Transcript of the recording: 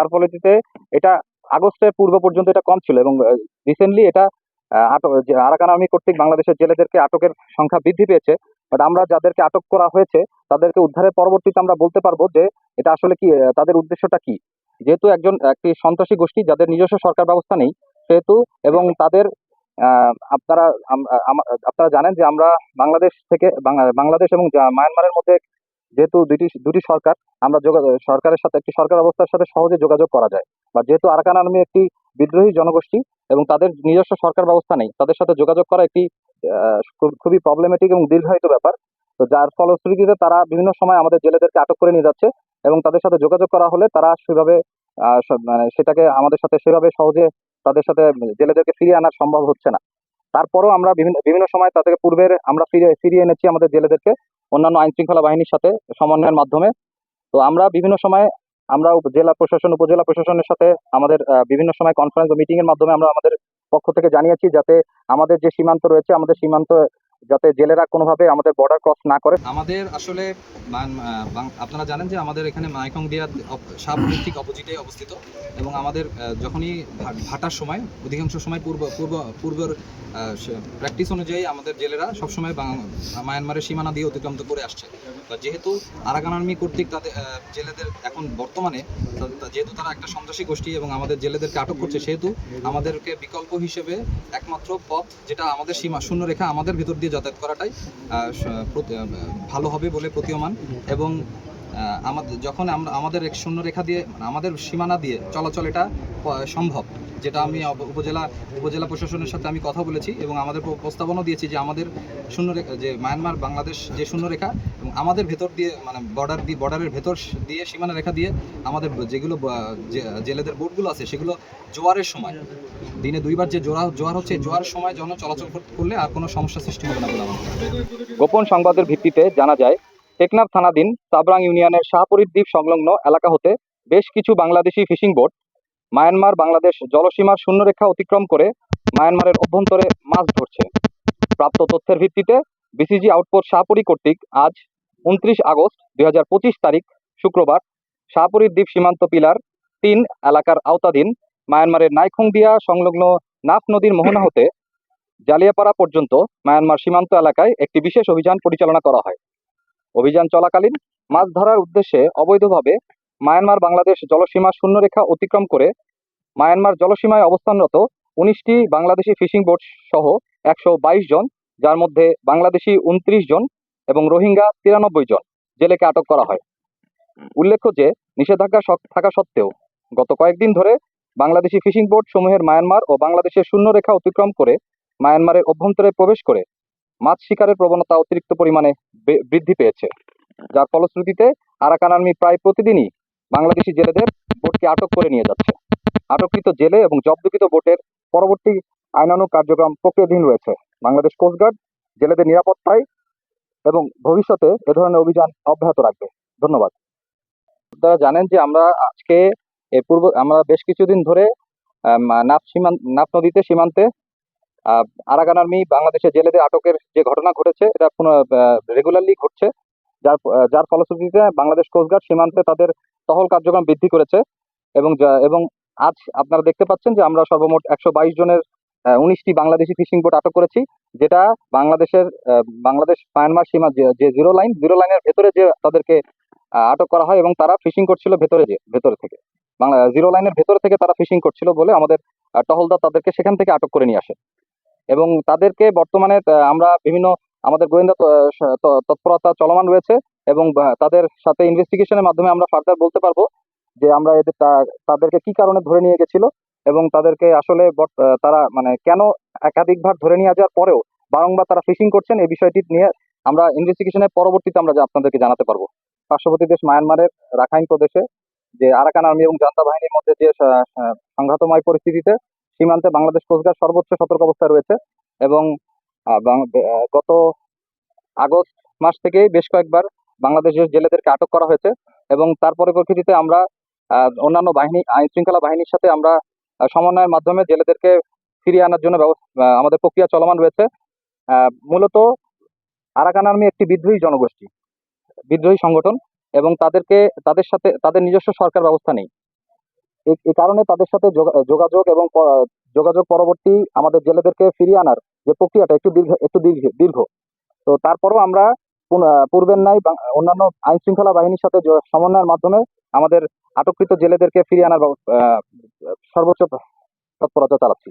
তার ফলশ্রুতিতে এটা আগস্টের পূর্ব পর্যন্ত এটা কম ছিল এবং রিসেন্টলি এটা আটক আরাকান আর্মি কর্তৃক বাংলাদেশের জেলেদেরকে আটকের সংখ্যা বৃদ্ধি পেয়েছে। বাট আমরা যাদেরকে আটক করা হয়েছে, তাদেরকে উদ্ধারের পরবর্তীতে আমরা বলতে পারব যে এটা আসলে কি তাদের উদ্দেশ্যটা কি? যেহেতু একজন, একটি সন্ত্রাসী গোষ্ঠী, যাদের নিজস্ব সরকার ব্যবস্থা নেই, সেহেতু এবং তাদের আপনারা আপনারা জানেন যে আমরা বাংলাদেশ থেকে, বাংলা- বাংলাদেশ এবং মায়ানমারের মধ্যে যেহেতু দুটি দুটি সরকার, আমরা যোগা- সরকারের সাথে, একটি সরকার ব্যবস্থার সাথে সহজে যোগাযোগ করা যায়। বা যেহেতু আরাকান আর্মি একটি বিদ্রোহী জনগোষ্ঠী এবং তাদের নিজস্ব সরকার ব্যবস্থা নেই, তাদের সাথে যোগাযোগ করা একটি খুবই প্রবলেমেটিক এবং দীর্ঘায়িত ব্যাপার। তো যার ফলশ্রুতিতে তারা বিভিন্ন সময় আমাদের জেলেদেরকে আটক করে নিয়ে যাচ্ছে এবং তাদের সাথে যোগাযোগ করা হলে তারা সেভাবে মানে সেটাকে আমাদের সাথে সেভাবে সহজে তাদের সাথে জেলেদেরকে ফিরিয়ে আনা সম্ভব হচ্ছে না। তারপরেও আমরা বিভিন্ন বিভিন্ন সময় তাদেরকে পূর্বের আমরা ফিরে ফিরিয়ে এনেছি আমাদের জেলেদেরকে। অন্যান্য আইন শৃঙ্খলা বাহিনীর সাথে সমন্বয়ের মাধ্যমে। তো আমরা বিভিন্ন সময় আমরা জেলা প্রশাসন, উপজেলা প্রশাসনের সাথে আমাদের বিভিন্ন সময় কনফারেন্স ও মিটিং এর মাধ্যমে আমরা আমাদের পক্ষ থেকে জানিয়েছি যাতে আমাদের যে সীমান্ত রয়েছে, আমাদের সীমান্ত যাতে জেলেরা কোনোভাবে আমাদের বর্ডার ক্রস না করে। আমাদের আসলে আপনারা জানেন যে আমাদের এখানে মাইকং দিয়া সাবরুট ঠিক অপোজিটে অবস্থিত এবং আমাদের যখনই ভাটার সময়, অধিকাংশ সময় পূর্ব পূর্ব পূর্বের প্র্যাকটিস অনুযায়ী আমাদের জেলেরা সবসময় মায়ানমারের সীমানা দিয়ে অতিক্রান্ত করে আসছে। যেহেতু আরাকান আর্মি কর্তৃক তাদের জেলেদের এখন বর্তমানে যেহেতু তারা একটা সন্ত্রাসী গোষ্ঠী এবং আমাদের জেলেদেরকে আটক করছে, সেহেতু আমাদেরকে বিকল্প হিসেবে একমাত্র পথ যেটা আমাদের সীমা শূন্য রেখা আমাদের ভিতর দিয়ে যাতায়াত করাটাই ভালো হবে বলে প্রতীয়মান। এবং আমাদের, যখন আমরা, আমাদের এক শূন্য রেখা দিয়ে মানে আমাদের সীমানা দিয়ে চলাচল এটা সম্ভব। যেটা আমি উপজেলা উপজেলা প্রশাসনের সাথে আমি কথা বলেছি এবং আমাদের প্র- প্রস্তাবনাও দিয়েছি যে আমাদের শূন্য যে মায়ানমার, বাংলাদেশ যে শূন্য রেখা এবং আমাদের ভেতর দিয়ে মানে বর্ডার দিয়ে বর্ডারের ভেতর দিয়ে, সীমানা রেখা দিয়ে আমাদের যেগুলো জেলেদের বোটগুলো আছে, সেগুলো জোয়ারের সময়। দিনে দুইবার যে জোয়ার জোয়ার হচ্ছে জোয়ারের সময় জন চলাচল করলে আর কোনো সমস্যা সৃষ্টি হবে না গোপন সংবাদের ভিত্তিতে জানা যায়, টেকনাফ থানাধীন সাবরাং ইউনিয়নের শাহপুরীর দ্বীপ সংলগ্ন এলাকা হতে বেশ কিছু Bangladeshi fishing boat Myanmar Bangladesh জলসীমার শূন্যরেখা অতিক্রম করে মায়ানমারের অভ্যন্তরে মাছ ধরছে। প্রাপ্ত তথ্যের ভিত্তিতে বিসিজি আউটপোস্ট শাহপুরী কর্তৃক আজ উনত্রিশ আগস্ট দুই হাজার পঁচিশ তারিখ শুক্রবার শাহপুরীর দ্বীপ সীমান্ত পিলার তিন এলাকার আওতাধীন মায়ানমারের নাইখুংদিয়া সংলগ্ন নাফ নদীর মোহনা হতে জালিয়াপাড়া পর্যন্ত মায়ানমার সীমান্ত এলাকায় একটি বিশেষ অভিযান পরিচালনা করা হয়। অভিযান চলাকালীন মাছ ধরার উদ্দেশ্যে অবৈধভাবে মায়ানমার বাংলাদেশ জলসীমা শূন্যরেখা অতিক্রম করে মায়ানমার জলসীমায় অবস্থানরত উনিশটি বাংলাদেশি ফিশিং বোট সহ একশো বাইশ জন, যার মধ্যে বাংলাদেশি উনত্রিশ জন এবং রোহিঙ্গা তিরানব্বই জন জেলেকে আটক করা হয়। উল্লেখ্য যে, নিষেধাজ্ঞা থাকা সত্ত্বেও গত কয়েকদিন ধরে বাংলাদেশি ফিশিং বোট সমূহের মায়ানমার ও বাংলাদেশের শূন্যরেখা অতিক্রম করে মায়ানমারের অভ্যন্তরে প্রবেশ করে মাছ শিকারের প্রবণতা অতিরিক্ত পরিমাণে বৃদ্ধি পেয়েছে। যার ফলশ্রুতিতে আরাকান আর্মি প্রায় প্রতিদিনই বাংলাদেশি জেলেদের বোটকে আটক করে নিয়ে যাচ্ছে। আটককৃত জেলে এবং জব্দকৃত বোটের পরবর্তী আইনানুগ কার্যক্রম প্রক্রিয়াধীন রয়েছে। বাংলাদেশ কোস্টগার্ড জেলেদের নিরাপত্তায় এবং ভবিষ্যতে এ ধরনের অভিযান অব্যাহত রাখবে। ধন্যবাদ। আপনারা জানেন যে আমরা আজকে পূর্ব আমরা বেশ কিছুদিন ধরে নাফ সীমান্ত নাফ নদীতে সীমান্তে আরাকান আর্মি বাংলাদেশের জেলেদের আটকের যে ঘটনা ঘটেছে, এটা রেগুলারলি ঘটছে। যার যার ফলশ্রুতিতে বাংলাদেশ কোস্টগার্ড সীমান্তে তাদের টহল কার্যক্রম বৃদ্ধি করেছে এবং এবং আজ আপনারা দেখতে পাচ্ছেন যে আমরা সর্বমোট একশো বাইশ জনের উনিশটি বাংলাদেশি ফিশিং বোট আটক করেছি, যেটা বাংলাদেশের বাংলাদেশ মায়ানমার সীমা যে- জিরো লাইন, জিরো লাইনের ভেতরে যে তাদেরকে আটক করা হয় এবং তারা ফিশিং করছিল ভেতরে যে, ভেতরে থেকে। বাংলা, জিরো লাইনের ভেতরে থেকে তারা ফিশিং করছিল বলে আমাদের টহলদার তাদেরকে সেখান থেকে আটক করে নিয়ে আসে। এবং তাদেরকে বর্তমানে আমরা বিভিন্ন আমাদের গোয়েন্দা তৎপরতা চলমান রয়েছে এবং তাদের সাথে ইনভেস্টিগেশনের মাধ্যমে আমরা ফার্দার বলতে পারব যে আমরা এদের তাদেরকে কি কারণে ধরে নিয়ে গেছিল এবং তাদেরকে আসলে তারা মানে কেন একাধিকবার ধরে নিয়ে যাওয়ার পরেও বারংবার তারা ফিশিং করছেন এই বিষয়টি নিয়ে আমরা ইনভেস্টিগেশনের পরবর্তীতে আমরা আপনাদেরকে জানাতে পারব। পার্শ্ববর্তী দেশ মায়ানমারের রাখাইন প্রদেশে যে আরাকান আর্মি এবং জান্তা বাহিনীর মধ্যে যে সংঘাতময় পরিস্থিতিতে সীমান্তে বাংলাদেশ কোস্টগার্ড সর্বোচ্চ সতর্ক অবস্থায় রয়েছে এবং গত আগস্ট মাস থেকেই বেশ কয়েকবার বাংলাদেশের জেলেদেরকে আটক করা হয়েছে এবং তার পরিপ্রেক্ষিতে আমরা অন্যান্য বাহিনী আইন শৃঙ্খলা বাহিনীর সাথে আমরা সমন্বয়ের মাধ্যমে জেলেদেরকে ফিরিয়ে আনার জন্য আমাদের প্রক্রিয়া চলমান রয়েছে। মূলত আরাকান আর্মি একটি বিদ্রোহী জনগোষ্ঠী, বিদ্রোহী সংগঠন এবং তাদেরকে, তাদের সাথে, তাদের নিজস্ব সরকার ব্যবস্থা নেই। এই কারণে তাদের সাথে যোগা- যোগাযোগ এবং যোগাযোগ পরবর্তী আমাদের জেলেদেরকে ফিরিয়ে আনার যে প্রক্রিয়াটা একটু দীর্ঘ একটু দীর্ঘ দীর্ঘ। তো তারপরও আমরা পূর্বের নাই অন্যান্য আইন শৃঙ্খলা বাহিনীর সাথে সমন্বয়ের মাধ্যমে আমাদের আটককৃত জেলেদেরকে ফিরিয়ে আনার সর্বোচ্চ তৎপরতা চালাচ্ছি।